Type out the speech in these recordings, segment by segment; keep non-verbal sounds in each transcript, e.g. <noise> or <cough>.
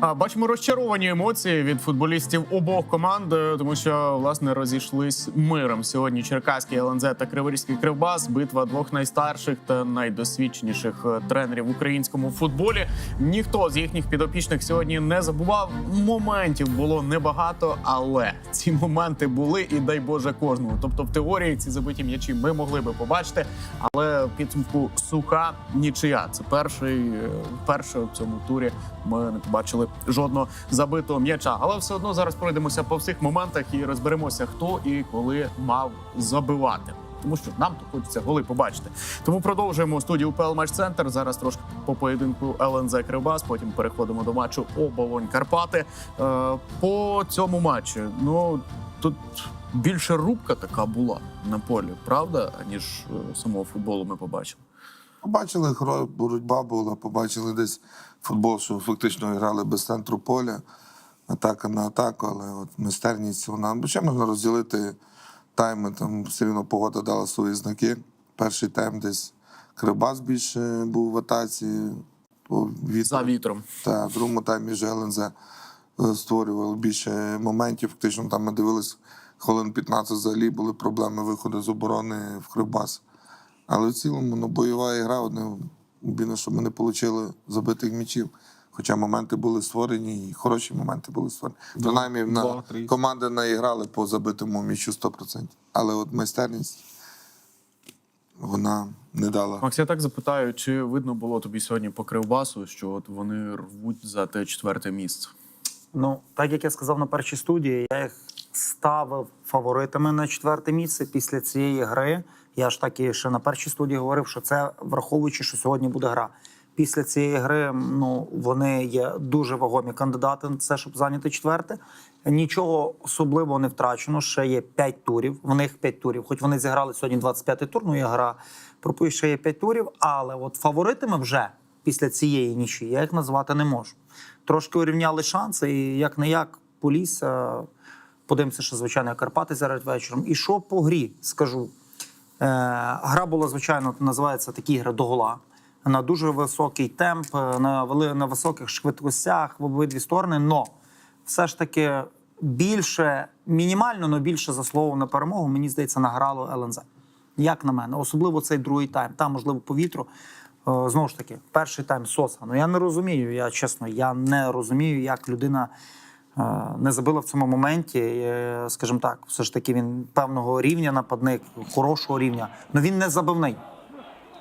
Бачимо розчаровані емоції від футболістів обох команд, е, тому що власне розійшлись миром. Сьогодні Черкаський ЛНЗ та Криворізький Кривбас. Битва двох найстарших та найдосвідченіших е, тренерів в українському футболі. Ніхто з їхніх підопічних сьогодні не забував. Моментів було небагато, але ці моменти були, і дай Боже кожному. Тобто, в теорії ці забиті м'ячі ми могли би побачити, але підсумку суха нічия. Це перший е, вперше в цьому турі. Ми не побачили жодного забитого м'яча. Але все одно зараз пройдемося по всіх моментах і розберемося, хто і коли мав забивати. Тому що нам тут хочеться голи побачити. Тому продовжуємо студію УПЛ Матч Центр. Зараз трошки по поєдинку ЛНЗ Кривбас. Потім переходимо до матчу Оболонь Карпати. Е, по цьому матчі, ну тут більше рубка така була на полі, правда, ніж е, самого футболу ми побачили. Побачили, боротьба була, побачили десь футбол, що фактично грали без центру поля, атака на атаку, але от майстерність вона. Бо ще можна розділити тайми, там все одно погода дала свої знаки. Перший тайм десь Кривбас більше був в атаці. по. За вітром. Та в другому таймі вже ЛНЗ е, створювали більше моментів. Фактично там ми дивились хвилин 15 взагалі були проблеми виходу з оборони в Кривбас. Але в цілому ну, бойова гра, одне бідно, що ми не отримали забитих м'ячів. Хоча моменти були створені, і хороші моменти були створені. Принаймні, на команди наіграли по забитому м'ячу 100%. Але от майстерність вона не дала. Макс, я так запитаю, чи видно було тобі сьогодні по Кривбасу, що от вони рвуть за те четверте місце? Ну, так як я сказав на першій студії, я їх ставив фаворитами на четверте місце після цієї гри. Я ж так і ще на першій студії говорив, що це враховуючи, що сьогодні буде гра. Після цієї гри ну вони є дуже вагомі кандидати на це, щоб зайняти четверте. Нічого особливого не втрачено. Ще є 5 турів. В них 5 турів. Хоч вони зіграли сьогодні 25-й тур, ну є гра. Пропустить, ще є 5 турів. Але от фаворитами вже після цієї нічі я їх назвати не можу. Трошки урівняли шанси, і як не як Полісся. Подивимося, що звичайно Карпати зараз вечором. І що по грі скажу? Е, гра була, звичайно, називається такі ігри до гола. На дуже високий темп, е, на, на високих швидкостях в обидві сторони. Но все ж таки більше, мінімально, але більше заслуговував на перемогу, мені здається, награло ЛНЗ. Як на мене, особливо цей другий тайм. Там, можливо, по вітру. Е, Знову ж таки, перший тайм Соса. Ну я не розумію. Я чесно, я не розумію, як людина не забила в цьому моменті. Е, Скажімо так, все ж таки він певного рівня нападник, хорошого рівня. Ну він не забивний.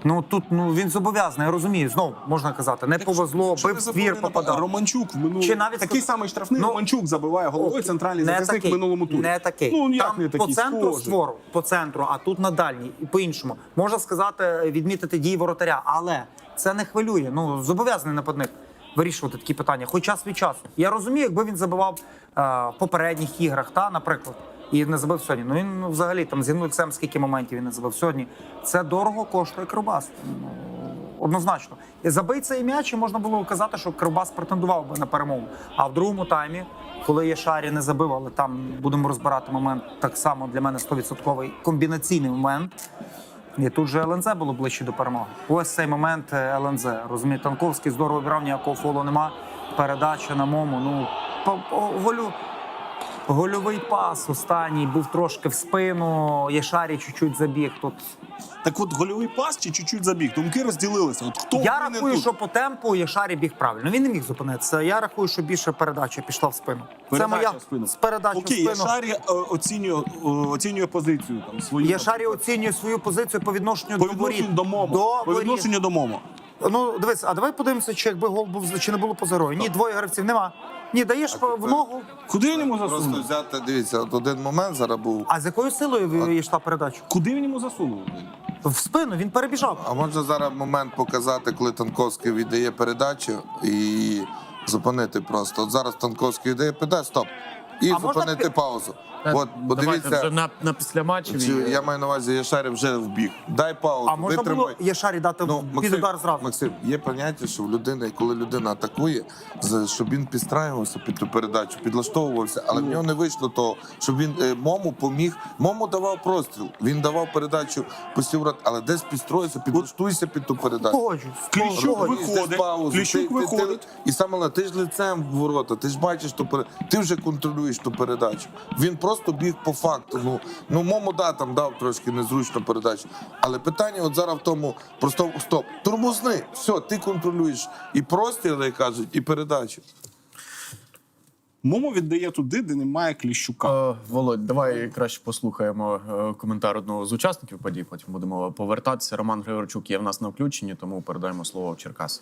Ну тут ну він зобов'язаний, я розумію. Знову можна казати, не повезло, Що бив твір, попадав. Романчук в минулому Чи навіть такий ск- самий штрафний Ну, Романчук забиває головою центральний захисник такий, в минулому турі. Не такий. Ну як Там не такий? по центру Схожий. створу, по центру, а тут на дальній і по-іншому. Можна сказати, відмітити дії воротаря, але це не хвилює. Ну зобов'язаний нападник вирішувати такі питання, хоч час від часу. Я розумію, якби він забивав е, в попередніх іграх, та, наприклад. І не забив сьогодні. Ну він ну, взагалі там з Інлексем скільки моментів він не забив сьогодні. Це дорого коштує Кривбас. Ну, однозначно. І забий цей м'яч, і можна було казати, що Кривбас претендував би на перемогу. А в другому таймі, коли Єшарі не забив, але там будемо розбирати момент так само для мене 100% комбінаційний момент. І тут же ЛНЗ було ближче до перемоги. Ось цей момент е, ЛНЗ. Розумієте, Танковський здорово брав, ніякого фолу нема. Передача на мому. Ну, по, голю. Гольовий пас останній був трошки в спину. Єшарі чуть-чуть забіг. Тут Так от гольовий пас чи чуть-чуть забіг. Думки розділилися. От хто я рахую, тут? що по темпу Єшарі біг правильно. Він не міг зупинитися. Я рахую, що більше передача пішла в спину. Передача Це моя в спину. з передачі Окей, в спину. Яшарі е, оцінює, е, оцінює позицію там свою. Єшарі оцінює свою позицію по відношенню по до відношенню воріт. до Момо. До по воріт. відношенню до Момо. Ну дивись, а давай подивимося, чи якби гол був чи не було поза грою. Ні, двоє гравців нема. Ні, даєш А в ногу. Куди він йому Просто засунув? взяти, дивіться, от один момент зараз був. А з якою силою йшла передача? Куди він йому засунув? В спину він перебіжав. А можна зараз момент показати, коли Танковський віддає передачу і зупинити просто. От зараз Танковський віддає передачу, стоп. І А можна зупинити пі- паузу. От, бо Давайте дивіться, вже на, на післяматчеві. Чи я маю на увазі, Яшарів вже вбіг. Дай паузу. А можна було витримай. Єшарі дати Ну, під Максим, удар зразу? Максим, є поняття, що в людини, коли людина атакує, за- щоб він підстраювався під ту передачу, підлаштовувався, але в нього не вийшло того, щоб він е, мому поміг. Мому давав простріл. Він давав передачу постіврат, але десь підстроївся, підлаштуйся під ту передачу. Погоджуюсь. Кліщук Погоджуюсь. виходить, паузу. Кліщук Ти- ти- ти- виходить. І саме головне, ти ж лицем в ворота, ти ж бачиш ту пере- ти вже контролюєш ту передачу. Він просто біг по факту. Ну, ну мому да, там дав трошки незручну передачу. Але питання от зараз в тому просто стоп, тормозни, все, ти контролюєш і простріли, як кажуть, і передачу. Момо віддає туди, де немає Кліщука. Е, Володь, давай краще послухаємо е, коментар одного з учасників подій. Потім будемо повертатися. Роман Григорчук є в нас на включенні, тому передаємо слово в Черкас.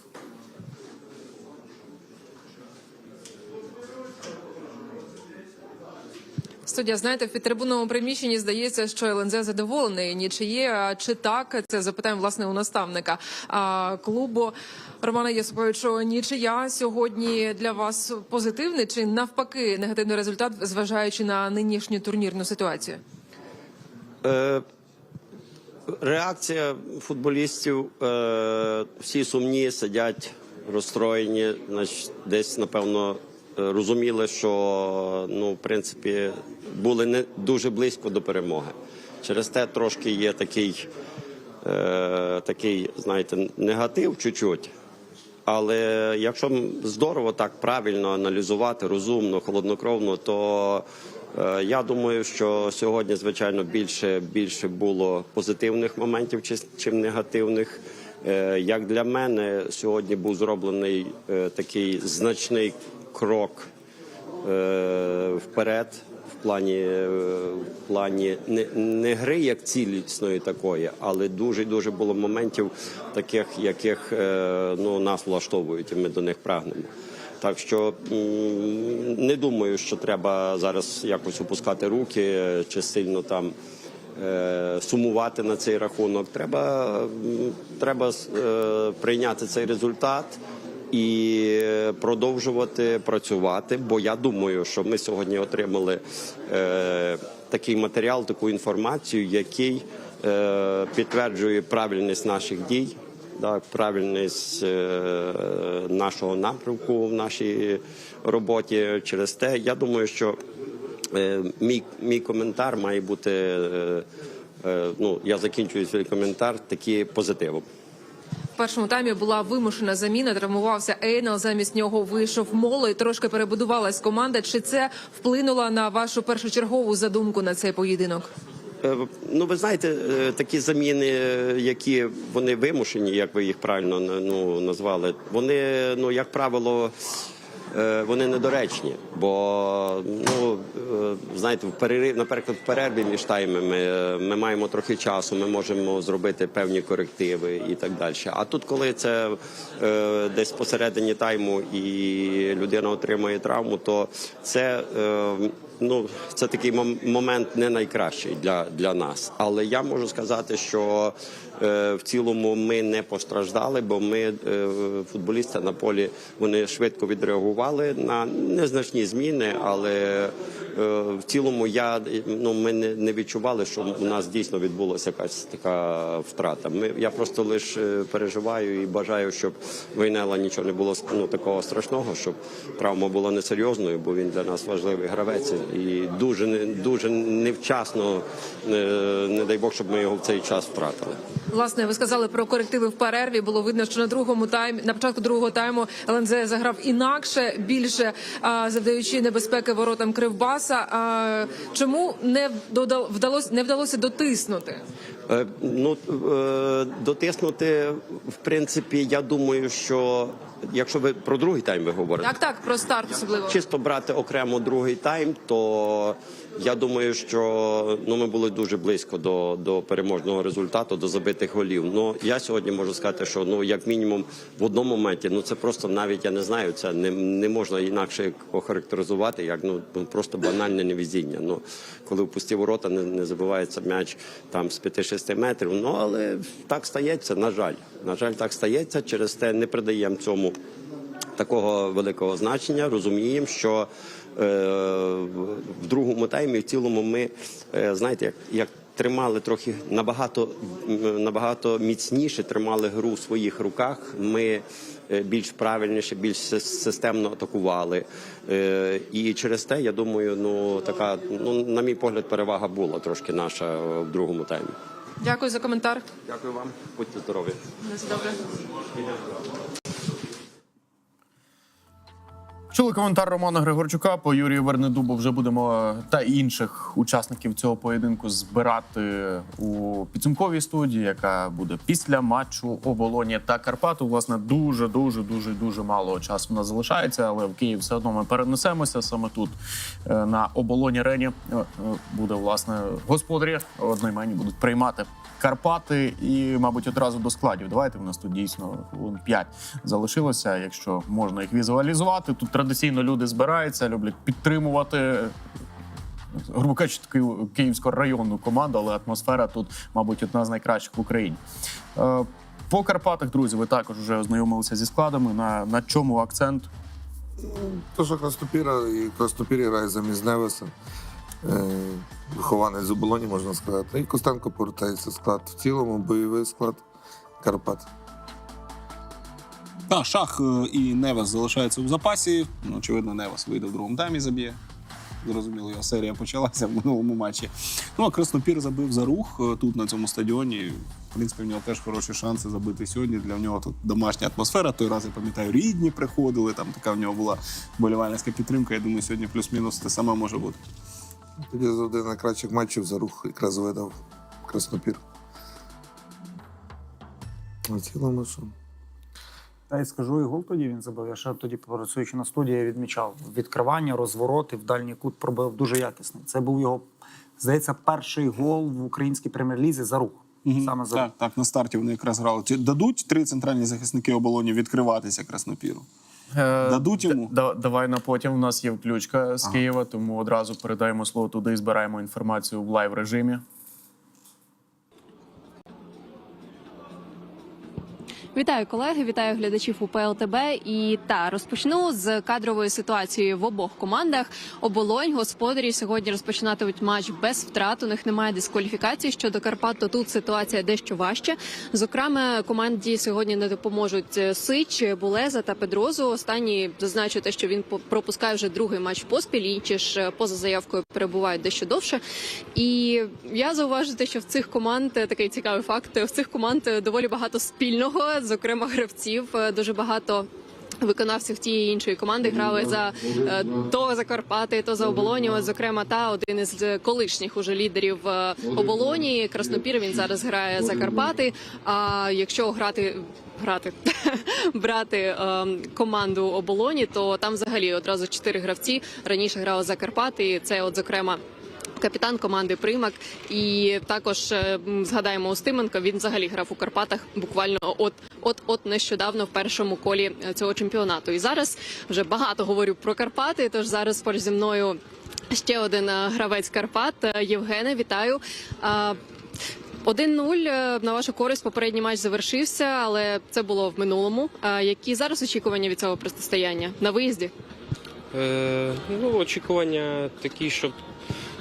Студія, знаєте, в підтрибунному приміщенні здається, що ЛНЗ задоволений нічиє. А Чи так? Це запитаємо власне у наставника клубу Романа Єсиповичу. Нічия сьогодні для вас позитивний чи навпаки негативний результат, зважаючи на нинішню турнірну ситуацію? Е, реакція футболістів е, всі сумні, сидять розстроєні. Десь, напевно, розуміли, що ну, в принципі, були не дуже близько до перемоги. Через те трошки є такий, е, такий знаєте, негатив чуть-чуть. Але якщо здорово так правильно аналізувати, розумно, холоднокровно, то е, я думаю, що сьогодні, звичайно, більше, більше було позитивних моментів, чи- чим негативних. Е, як для мене, сьогодні був зроблений е, такий значний крок е, вперед. В плані, е, в плані не, не гри як цілісної такої, але дуже дуже було моментів, таких, яких е, ну, нас влаштовують, і ми до них прагнемо. Так що не думаю, що треба зараз якось опускати руки чи сильно там сумувати на цей рахунок. Треба, треба прийняти цей результат і продовжувати працювати. Бо я думаю, що ми сьогодні отримали е, такий матеріал, таку інформацію, який е, підтверджує правильність наших дій. Так, правильність е, нашого напрямку в нашій роботі через те. Я думаю, що е, мій, мій коментар має бути. Е, е, ну, я закінчую свій коментар такі позитивом. Першому таймі була вимушена заміна. Травмувався Ейнел. Замість нього вийшов Моло і трошки перебудувалась команда. Чи це вплинуло на вашу першочергову задумку на цей поєдинок? Е, Ну, ви знаєте, е, такі заміни, е, які вони вимушені, як ви їх правильно ну, назвали, вони, ну, як правило, вони недоречні. Бо, ну, е, знаєте, в перерив, наприклад, в перерві між таймами е, ми маємо трохи часу, ми можемо зробити певні корективи і так далі. А тут, коли це е, десь посередині тайму і людина отримує травму, то це. Е, Ну, це такий момент не найкращий для, для нас. Але я можу сказати, що в цілому ми не постраждали, бо ми е, футболісти на полі вони швидко відреагували на незначні зміни, але е, в цілому я ну ми не, відчували, що у нас дійсно відбулася якась така втрата. Ми я просто лише переживаю і бажаю, щоб війнела нічого не було ну, такого страшного, щоб травма була несерйозною, бо він для нас важливий гравець і дуже дуже невчасно, е, не дай Бог, щоб ми його в цей час втратили. Власне, ви сказали про корективи в перерві. Було видно, що на другому таймі, на початку другого тайму ЛНЗ заграв інакше, більше завдаючи небезпеки воротам Кривбаса. А, чому не вдалося не вдалося дотиснути? Е, Ну е, дотиснути, в принципі, я думаю, що якщо ви про другий тайм ви говорите. Так, так, про старт особливо. Чисто брати окремо другий тайм, то я думаю, що ну ми були дуже близько до, до переможного результату, до забитих голів. Ну я сьогодні можу сказати, що ну як мінімум в одному моменті, ну це просто навіть я не знаю, це не, не можна інакше охарактеризувати, як ну просто банальне невезіння. Ну коли в пусті ворота не, не забивається м'яч там з 5-6 метрів. Ну але так стається, на жаль. На жаль, так стається. Через те не придаємо цьому такого великого значення. Розуміємо, що в другому таймі. В цілому ми е, знаєте, як, як тримали трохи набагато набагато міцніше, тримали гру в своїх руках. Ми е, більш правильніше, більш системно атакували. Е, І через те, я думаю, ну така, ну на мій погляд, перевага була трошки наша е, в другому таймі. Дякую за коментар. Дякую вам, будьте здорові. Все добре. Чули коментар Романа Григорчука по Юрію Вернедубу. Вже будемо е, та інших учасників цього поєдинку збирати у підсумковій студії, яка буде після матчу Оболоні та Карпату. Власне, дуже дуже дуже дуже мало часу в нас залишається, але в Київ все одно ми перенесемося саме тут е, на оболоні Рені. е, Буде власне господарі одноіменні будуть приймати Карпати і, мабуть, одразу до складів. Давайте в нас тут дійсно хвилин 5 залишилося. Якщо можна їх візуалізувати, тут традиційно люди збираються, люблять підтримувати. Грубо кажучи, київську районну команду, але атмосфера тут, мабуть, одна з найкращих в Україні. Е, По Карпатах, друзі, ви також вже ознайомилися зі складами. На, на чому акцент? То, що Крастопіра і Крастопір грає замість Невеса. Е, вихованець з оболоні, можна сказати. І Костенко повертається склад. В цілому бойовий склад Карпат. Та шах е, і Невес залишаються у запасі. Ну, очевидно, Невес вийде в другому таймі, заб'є. Зрозуміло, його серія почалася <laughs> в минулому матчі. Ну а Краснопір забив за рух е, тут на цьому стадіоні. В принципі, в нього теж хороші шанси забити сьогодні. Для нього тут домашня атмосфера. Той раз я пам'ятаю, рідні приходили. Там така в нього була болівальницька підтримка. Я думаю, сьогодні плюс-мінус те саме може бути. Тоді за один найкращих матчів за рух якраз видав Краснопір. В цілому, що Та й скажу, і гол тоді він забив. Я ще тоді, працюючи на студії, я відмічав відкривання, розвороти в дальній кут пробив дуже якісний. Це був його, здається, перший гол в українській прем'єр-лізі за рух. Саме за рух. Так, так, на старті вони якраз грали. Чи дадуть три центральні захисники оболоні відкриватися Краснопіру? Е, Дадуть йому? Да, давай на потім. У нас є включка з Києва, тому одразу передаємо слово туди і збираємо інформацію в лайв режимі. Вітаю колеги, вітаю глядачів УПЛ ТБ. І та розпочну з кадрової ситуації в обох командах. Оболонь господарі сьогодні розпочинатимуть матч без втрат. У них немає дискваліфікації щодо Карпат. То тут ситуація дещо важче. Зокрема, команді сьогодні не допоможуть е, Сич, Булеза та Педрозу. Останній зазначу те, що він пропускає вже другий матч поспіль. Інші ж е, поза заявкою перебувають дещо довше. І я зауважу те, що в цих команд е, такий цікавий факт. В цих команд доволі багато спільного, зокрема гравців, е, дуже багато. Виконавців тієї іншої команди грали за е, то за Карпати, то за оболоні. Зокрема, та один із колишніх уже лідерів е, оболоні Краснопір. Він зараз грає за Карпати. А якщо грати грати <laughs> брати е, команду оболоні, то там взагалі одразу чотири гравці раніше грали за Карпати. І Це, от зокрема. Капітан команди Примак, і також згадаємо Устименко. Він взагалі грав у Карпатах буквально от от от нещодавно в першому колі е, цього чемпіонату. І зараз вже багато говорю про Карпати. Тож зараз поруч зі мною ще один е, гравець Карпат. Е, Євгене, вітаю. А, 1-0 е, на вашу користь. Попередній матч завершився, але це було в минулому. Які зараз очікування від цього протистояння на виїзді? Е, ну, очікування такі, щоб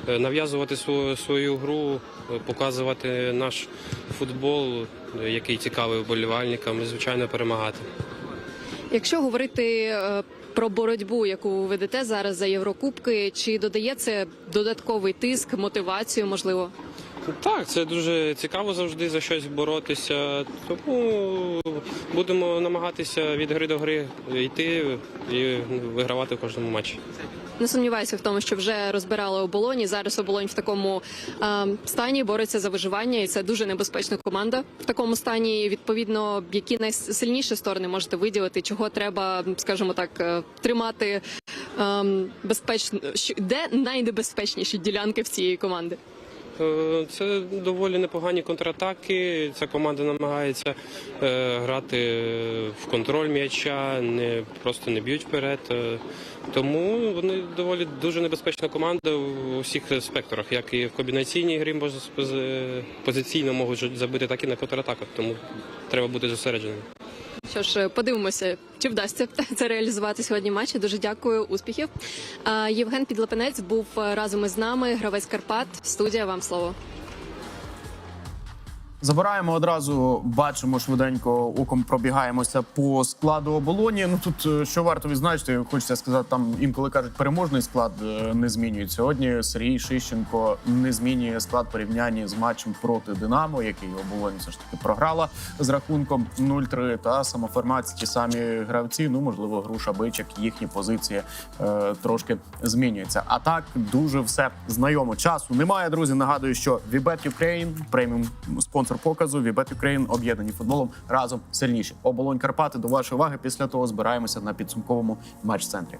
нав'язувати свою, свою гру, е, показувати наш футбол, е, який цікавий вболівальникам, і звичайно перемагати. Якщо говорити е, про боротьбу, яку ви ведете зараз за Єврокубки, чи додає це додатковий тиск, мотивацію, можливо? Так, це дуже цікаво завжди за щось боротися. Тому будемо намагатися від гри до гри йти і вигравати в кожному матчі. Не сумніваюся в тому, що вже розбирали оболоні. Зараз оболонь в такому е, стані бореться за виживання, і це дуже небезпечна команда в такому стані. Відповідно, які найсильніші сторони можете виділити, чого треба, скажімо так, е, тримати е, безпечно, що- де найнебезпечніші ділянки в цієї команди. Е, Це доволі непогані контратаки. Ця команда намагається е, грати в контроль м'яча, не просто не б'ють вперед. Е, Тому вони доволі дуже небезпечна команда у всіх спектрах, як і в комбінаційній грі можна позиційно можуть забити, так і на контратаках. Тому треба бути зосередженим. Що ж, подивимося, чи вдасться <laughs> це реалізувати сьогодні в матчі. Дуже дякую, успіхів. Євген Підлапенець був разом із нами. Гравець Карпат. Студія, вам слово. Забираємо одразу, бачимо швиденько оком пробігаємося по складу оболоні. Ну тут е, що варто відзначити, хочеться сказати, там інколи кажуть, переможний склад е, не змінюють. Сьогодні Сергій Шищенко не змінює склад порівнянні з матчем проти Динамо, який оболонь все ж таки програла з рахунком 0-3. Та самоформації ті самі гравці. Ну можливо, груша бичик, їхні позиції е, трошки змінюються. А так дуже все знайомо. Часу немає, друзі. Нагадую, що Вібет Ukraine, преміум спонсор показу. Вібет Україн об'єднані футболом разом сильніші. Оболонь Карпати до вашої уваги. Після того збираємося на підсумковому матч-центрі.